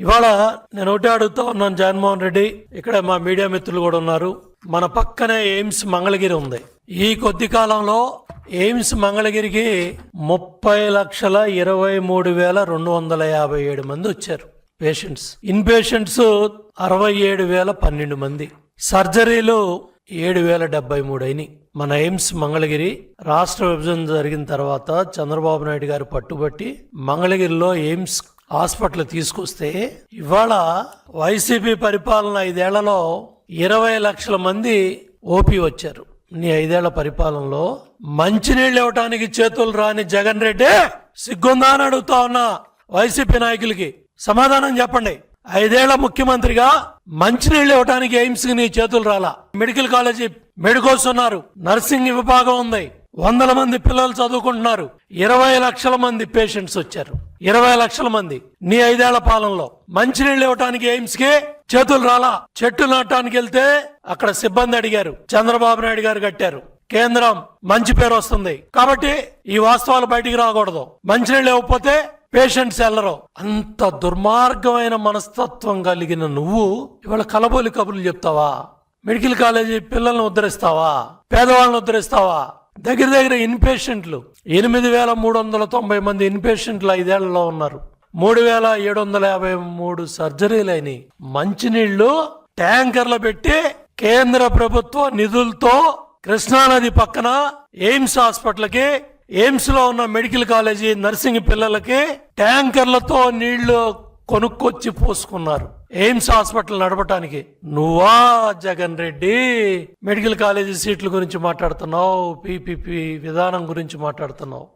ఇవాళ నేను ఒకటే అడుగుతా ఉన్నాను జగన్మోహన్ రెడ్డి. ఇక్కడ మా మీడియా మిత్రులు కూడా ఉన్నారు. మన పక్కనే ఎయిమ్స్ మంగళగిరి ఉంది. ఈ కొద్ది కాలంలో ఎయిమ్స్ మంగళగిరికి ముప్పై లక్షల ఇరవై మూడు వేల రెండు వందల యాభై ఏడు మంది వచ్చారు. పేషెంట్స్. ఇన్ పేషెంట్స్ అరవై ఏడు వేల పన్నెండు మంది. సర్జరీలు ఏడు వేల డెబ్బై మూడు అయినాయి. మన ఎయిమ్స్ మంగళగిరి రాష్ట్ర విభజన జరిగిన తర్వాత చంద్రబాబు నాయుడు గారు పట్టుబట్టి మంగళగిరిలో ఎయిమ్స్ హాస్పిటల్ తీసుకొస్తే ఇవాళ వైసీపీ పరిపాలన ఐదేళ్ళలో ఇరవై లక్షల మంది ఓపీ వచ్చారు. నీ ఐదేళ్ళ పరిపాలనలో మంచినీళ్ళు ఇవ్వటానికి చేతులు రాని జగన్ రెడ్డి సిగ్గుందా అని అడుగుతా ఉన్నా వైసీపీ నాయకులకి. సమాధానం చెప్పండి. ఐదేళ్ళ ముఖ్యమంత్రిగా మంచినీళ్ళు ఇవ్వటానికి ఎయిమ్స్ నీ చేతులు రాలా. మెడికల్ కాలేజీ మెడికోస్ ఉన్నారు. నర్సింగ్ విభాగం ఉంది. వందల మంది పిల్లలు చదువుకుంటున్నారు. ఇరవై లక్షల మంది పేషెంట్స్ వచ్చారు. ఇరవై లక్షల మంది. నీ ఐదేళ్ళ పాలనలో మంచినీళ్ళు ఇవ్వటానికి ఎయిమ్స్కి చేతులు రాలా? చెట్టు నాటడానికి వెళ్తే అక్కడ సిబ్బంది అడిగారు. చంద్రబాబు నాయుడు గారు కట్టారు. కేంద్రం మంచి పేరు వస్తుంది. కాబట్టి ఈ వాస్తవాలు బయటికి రాకూడదు. మంచినీళ్ళు ఇవ్వకపోతే పేషెంట్స్ వెళ్ళరు అంత దుర్మార్గమైన మనస్తత్వం కలిగిన నువ్వు ఇవాళ కలబోలి కబుర్లు చెప్తావా? మెడికల్ కాలేజీ పిల్లల్ని ఉద్ధరిస్తావా? పేదవాళ్ళని ఉద్ధరిస్తావా? దగ్గర దగ్గర ఇన్పేషెంట్లు ఎనిమిది వేల మూడు వందల తొంభై మంది ఇన్పేషెంట్లు ఐదేళ్ళలో ఉన్నారు. మూడు వేల ఏడు వందల యాభై మూడు సర్జరీలు అయినాయి మంచినీళ్ళు ట్యాంకర్లు పెట్టి కేంద్ర ప్రభుత్వ నిధులతో కృష్ణానది పక్కన ఎయిమ్స్ హాస్పిటల్కి ఎయిమ్స్లో ఉన్న మెడికల్ కాలేజీ నర్సింగ్ పిల్లలకి ట్యాంకర్లతో నీళ్ళు కొనుక్కొచ్చి పోసుకున్నారు. ఎయిమ్స్ హాస్పిటల్ నడపటానికి. నువ్వా జగన్ రెడ్డి? మెడికల్ కాలేజీ సీట్ల గురించి మాట్లాడుతున్నావు పీపీపీ విధానం గురించి మాట్లాడుతున్నావు.